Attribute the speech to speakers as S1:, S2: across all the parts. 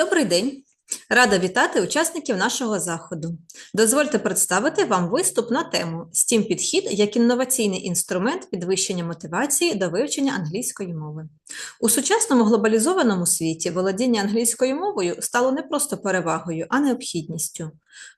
S1: Добрий день! Рада вітати учасників нашого заходу. Дозвольте представити вам виступ на тему STEAM підхід як інноваційний інструмент підвищення мотивації до вивчення англійської мови. У сучасному глобалізованому світі володіння англійською мовою стало не просто перевагою, а необхідністю.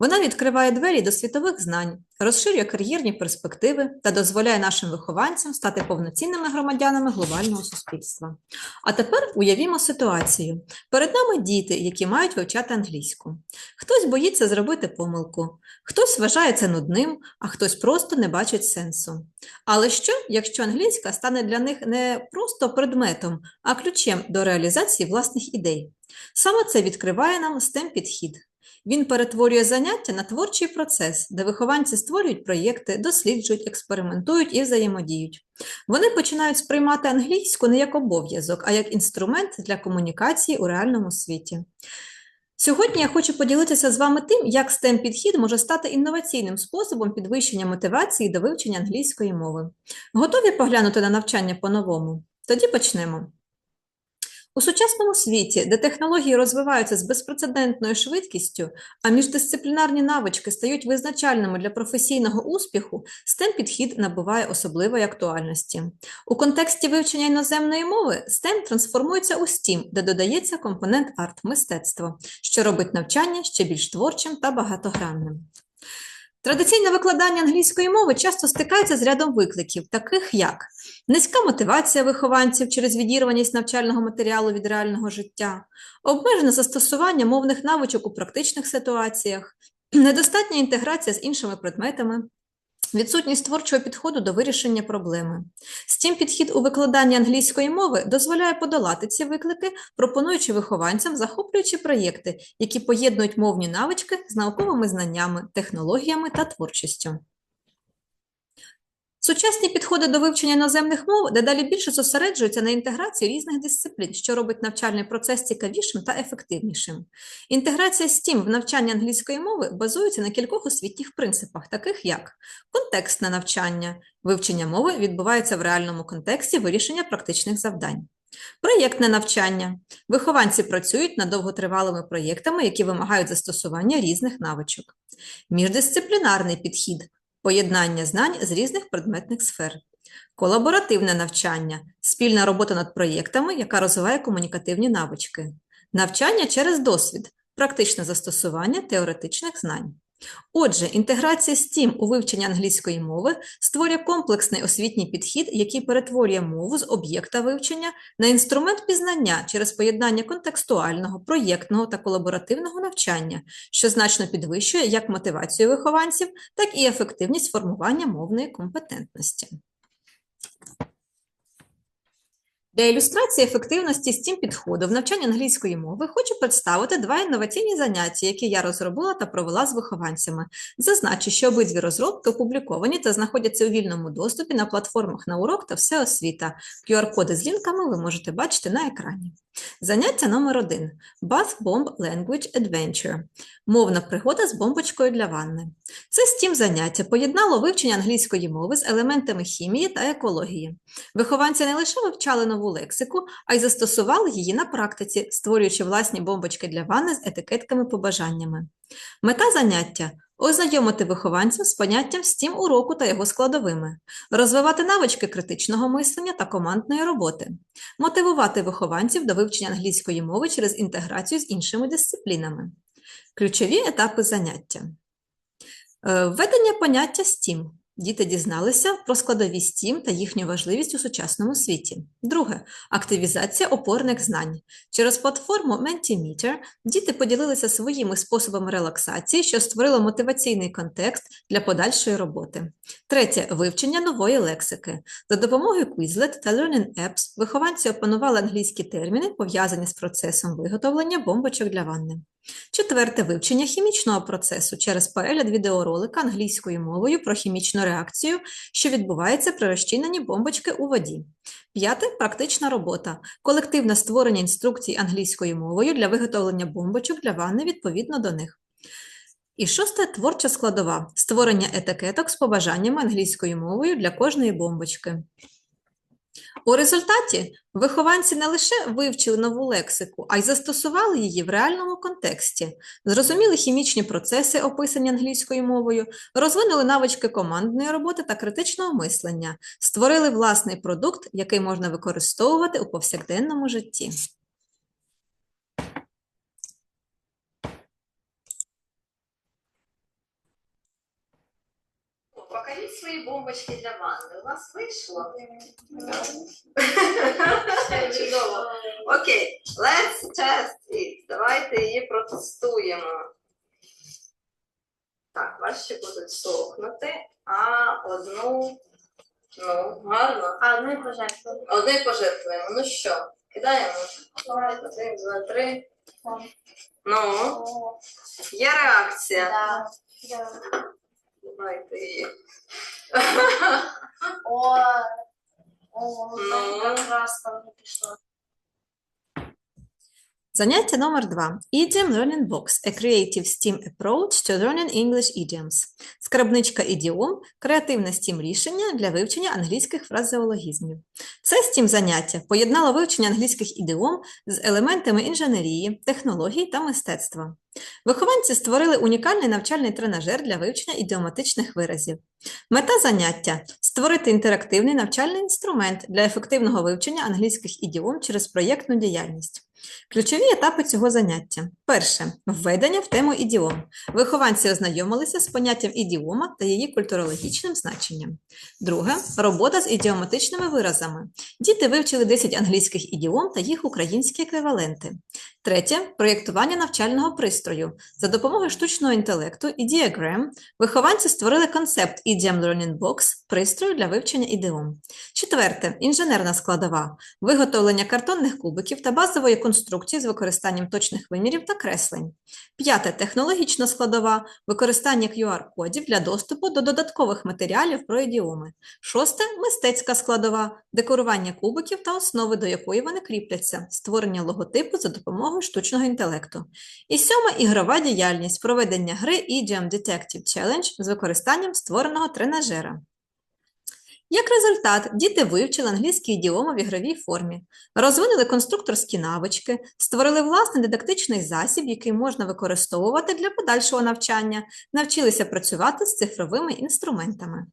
S1: Вона відкриває двері до світових знань, розширює кар'єрні перспективи та дозволяє нашим вихованцям стати повноцінними громадянами глобального суспільства. А тепер уявімо ситуацію. Перед нами діти, які мають вивчати англійську. Хтось боїться зробити помилку, хтось вважає це нудним, а хтось просто не бачить сенсу. Але що, якщо англійська стане для них не просто предметом, а ключем до реалізації власних ідей? Саме це відкриває нам STEM підхід. Він перетворює заняття на творчий процес, де вихованці створюють проєкти, досліджують, експериментують і взаємодіють. Вони починають сприймати англійську не як обов'язок, а як інструмент для комунікації у реальному світі. Сьогодні я хочу поділитися з вами тим, як STEM підхід може стати інноваційним способом підвищення мотивації до вивчення англійської мови. Готові поглянути на навчання по-новому? Тоді почнемо. У сучасному світі, де технології розвиваються з безпрецедентною швидкістю, а міждисциплінарні навички стають визначальними для професійного успіху, STEM підхід набуває особливої актуальності. У контексті вивчення іноземної мови STEM трансформується у STEAM, де додається компонент арт-мистецтво, що робить навчання ще більш творчим та багатогранним. Традиційне викладання англійської мови часто стикається з рядом викликів, таких як низька мотивація вихованців через відірваність навчального матеріалу від реального життя, обмежене застосування мовних навичок у практичних ситуаціях, недостатня інтеграція з іншими предметами, відсутність творчого підходу до вирішення проблеми. Стім підхід у викладанні англійської мови дозволяє подолати ці виклики, пропонуючи вихованцям захоплюючі проєкти, які поєднують мовні навички з науковими знаннями, технологіями та творчістю. Сучасні підходи до вивчення іноземних мов дедалі більше зосереджуються на інтеграції різних дисциплін, що робить навчальний процес цікавішим та ефективнішим. Інтеграція STEAM в навчанні англійської мови базується на кількох освітніх принципах, таких як контекстне навчання, вивчення мови відбувається в реальному контексті вирішення практичних завдань. Проєктне навчання. Вихованці працюють над довготривалими проєктами, які вимагають застосування різних навичок. Міждисциплінарний підхід поєднання знань з різних предметних сфер, колаборативне навчання, спільна робота над проєктами, яка розвиває комунікативні навички, навчання через досвід, практичне застосування теоретичних знань. Отже, інтеграція STEAM у вивченні англійської мови створює комплексний освітній підхід, який перетворює мову з об'єкта вивчення на інструмент пізнання через поєднання контекстуального, проєктного та колаборативного навчання, що значно підвищує як мотивацію вихованців, так і ефективність формування мовної компетентності. Для ілюстрації ефективності STEAM підходу в навчанні англійської мови хочу представити два інноваційні заняття, які я розробила та провела з вихованцями. Зазначу, що обидві розробки опубліковані та знаходяться у вільному доступі на платформах на урок та всеосвіта. QR-коди з лінками ви можете бачити на екрані. Заняття номер один Bath Bomb Language Adventure. Мовна пригода з бомбочкою для ванни. Це STEAM заняття поєднало вивчення англійської мови з елементами хімії та екології. Вихованці не лише вивчали нову лексику, а й застосували її на практиці, створюючи власні бомбочки для ванни з етикетками-побажаннями. Мета заняття ознайомити вихованців з поняттям стім уроку та його складовими, розвивати навички критичного мислення та командної роботи, мотивувати вихованців до вивчення англійської мови через інтеграцію з іншими дисциплінами. Ключові етапи заняття. Е, Введення поняття STEAM. Діти дізналися про складові STEAM та їхню важливість у сучасному світі. Друге активізація опорних знань. Через платформу Mentimeter діти поділилися своїми способами релаксації, що створило мотиваційний контекст для подальшої роботи. Третє вивчення нової лексики. За допомогою Quizlet та Learning Apps вихованці опанували англійські терміни, пов'язані з процесом виготовлення бомбочок для ванни. Четверте вивчення хімічного процесу через перегляд відеоролика англійською мовою про хімічну реакцію, що відбувається при розчиненні бомбочки у воді. П'яте практична робота. Колективне створення інструкцій англійською мовою для виготовлення бомбочок для ванни відповідно до них. І шосте творча складова створення етикеток з побажаннями англійською мовою для кожної бомбочки. У результаті вихованці не лише вивчили нову лексику, а й застосували її в реальному контексті, зрозуміли хімічні процеси, описані англійською мовою, розвинули навички командної роботи та критичного мислення, створили власний продукт, який можна використовувати у повсякденному житті.
S2: Покажіть свої бомбочки для ванни. У вас вийшло? Чудово. Окей, let's test it. Давайте її протестуємо. Так, ваші будуть сохнути, а одну, ну, гарно.
S3: А одну пожертвую.
S2: Одну пожертвуємо. Ну що, кидаємо? Один, два, три. Ну, є реакція.
S3: Да.
S2: Давайте її.
S3: О, о,
S2: Ну.
S3: как раз там не пришло.
S1: Заняття номер 2. Idiom Learning Box – A Creative STEAM Approach to Learning English Idioms. Скарбничка ідіом – креативне STEAM рішення для вивчення англійських фразеологізмів. Це STEAM заняття поєднало вивчення англійських ідіом з елементами інженерії, технологій та мистецтва. Вихованці створили унікальний навчальний тренажер для вивчення ідіоматичних виразів. Мета заняття – створити інтерактивний навчальний інструмент для ефективного вивчення англійських ідіом через проєктну діяльність. Ключові етапи цього заняття. Перше введення в тему ідіом. Вихованці ознайомилися з поняттям ідіома та її культурологічним значенням. Друге робота з ідіоматичними виразами. Діти вивчили 10 англійських ідіом та їх українські еквіваленти. Третє проєктування навчального пристрою. За допомогою штучного інтелекту і діаграм вихованці створили концепт Idiom Learning Box пристрою для вивчення ідіом. Четверте інженерна складова виготовлення картонних кубиків та базової конструкції з використанням точних вимірів та креслень. П'яте технологічна складова використання QR-кодів для доступу до додаткових матеріалів про ідіоми. Шосте мистецька складова декорування кубиків та основи, до якої вони кріпляться, створення логотипу за допомогою штучного інтелекту. І сьоме ігрова діяльність проведення гри Idiom Detective Challenge з використанням створеного тренажера. Як результат, діти вивчили англійські ідіоми в ігровій формі, розвинули конструкторські навички, створили власний дидактичний засіб, який можна використовувати для подальшого навчання, навчилися працювати з цифровими інструментами.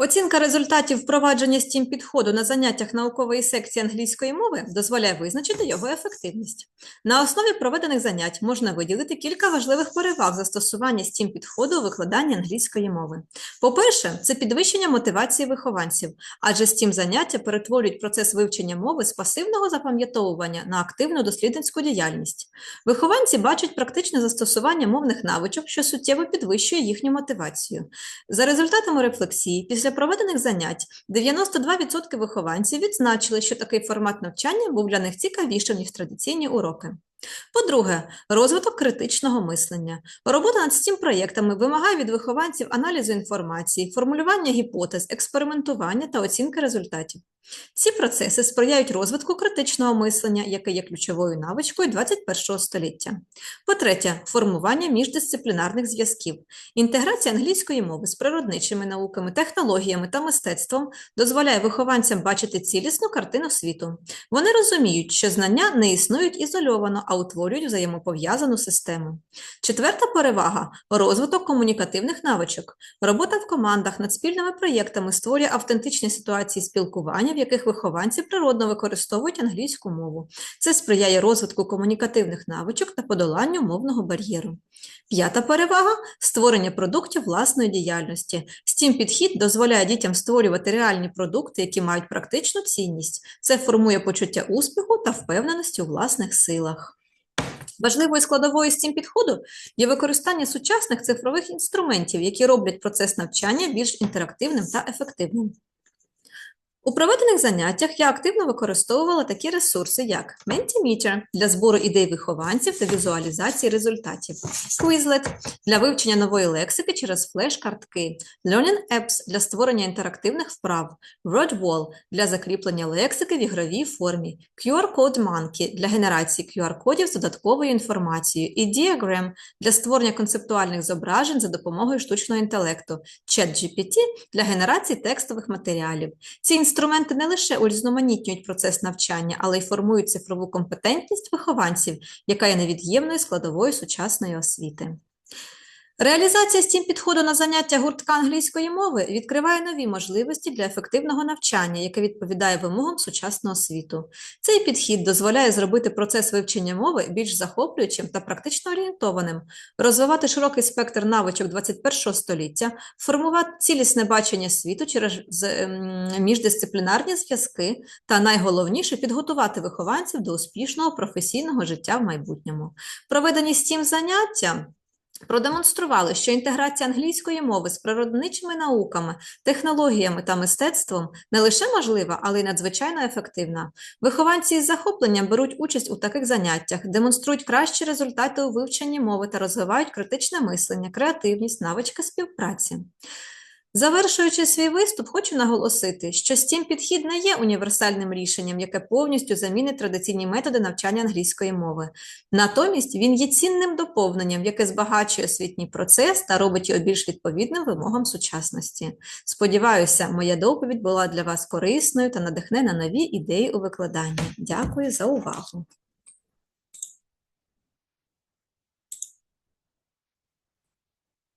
S1: Оцінка результатів впровадження STEAM підходу на заняттях наукової секції англійської мови дозволяє визначити його ефективність. На основі проведених занять можна виділити кілька важливих переваг застосування STEAM підходу у викладанні англійської мови. По-перше, це підвищення мотивації вихованців, адже STEAM заняття перетворюють процес вивчення мови з пасивного запам'ятовування на активну дослідницьку діяльність. Вихованці бачать практичне застосування мовних навичок, що суттєво підвищує їхню мотивацію. За результатами рефлексії, після проведених занять 92% вихованців відзначили, що такий формат навчання був для них цікавішим, ніж традиційні уроки. По-друге, розвиток критичного мислення. Робота над цим проєктами вимагає від вихованців аналізу інформації, формулювання гіпотез, експериментування та оцінки результатів. Ці процеси сприяють розвитку критичного мислення, яке є ключовою навичкою 21 століття. По-третє, формування міждисциплінарних зв'язків. Інтеграція англійської мови з природничими науками, технологіями та мистецтвом дозволяє вихованцям бачити цілісну картину світу. Вони розуміють, що знання не існують ізольовано, а утворюють взаємопов'язану систему. Четверта перевага розвиток комунікативних навичок. Робота в командах над спільними проєктами створює автентичні ситуації спілкування, в яких вихованці природно використовують англійську мову. Це сприяє розвитку комунікативних навичок та подоланню мовного бар'єру. П'ята перевага створення продуктів власної діяльності. STEAM підхід дозволяє дітям створювати реальні продукти, які мають практичну цінність. Це формує почуття успіху та впевненості у власних силах. Важливою складовою STEAM підходу є використання сучасних цифрових інструментів, які роблять процес навчання більш інтерактивним та ефективним. У проведених заняттях я активно використовувала такі ресурси, як Mentimeter для збору ідей вихованців та візуалізації результатів, Quizlet для вивчення нової лексики через флеш-картки, Learning Apps для створення інтерактивних вправ, WordWall для закріплення лексики в ігровій формі, QR-Code Monkey для генерації QR-кодів з додатковою інформацією і Diagram для створення концептуальних зображень за допомогою штучного інтелекту, ChatGPT для генерації текстових матеріалів. Ці інструменти не лише урізноманітнюють процес навчання, але й формують цифрову компетентність вихованців, яка є невід'ємною складовою сучасної освіти. Реалізація стім підходу на заняття гуртка англійської мови відкриває нові можливості для ефективного навчання, яке відповідає вимогам сучасного світу. Цей підхід дозволяє зробити процес вивчення мови більш захоплюючим та практично орієнтованим, розвивати широкий спектр навичок 21 століття, формувати цілісне бачення світу через ем, міждисциплінарні зв'язки та найголовніше підготувати вихованців до успішного професійного життя в майбутньому. Проведені стім заняття. Продемонстрували, що інтеграція англійської мови з природничими науками, технологіями та мистецтвом не лише можлива, але й надзвичайно ефективна. Вихованці із захопленням беруть участь у таких заняттях, демонструють кращі результати у вивченні мови та розвивають критичне мислення, креативність, навички співпраці. Завершуючи свій виступ, хочу наголосити, що стім підхід не є універсальним рішенням, яке повністю замінить традиційні методи навчання англійської мови. Натомість він є цінним доповненням, яке збагачує освітній процес та робить його більш відповідним вимогам сучасності. Сподіваюся, моя доповідь була для вас корисною та надихне на нові ідеї у викладанні. Дякую за увагу.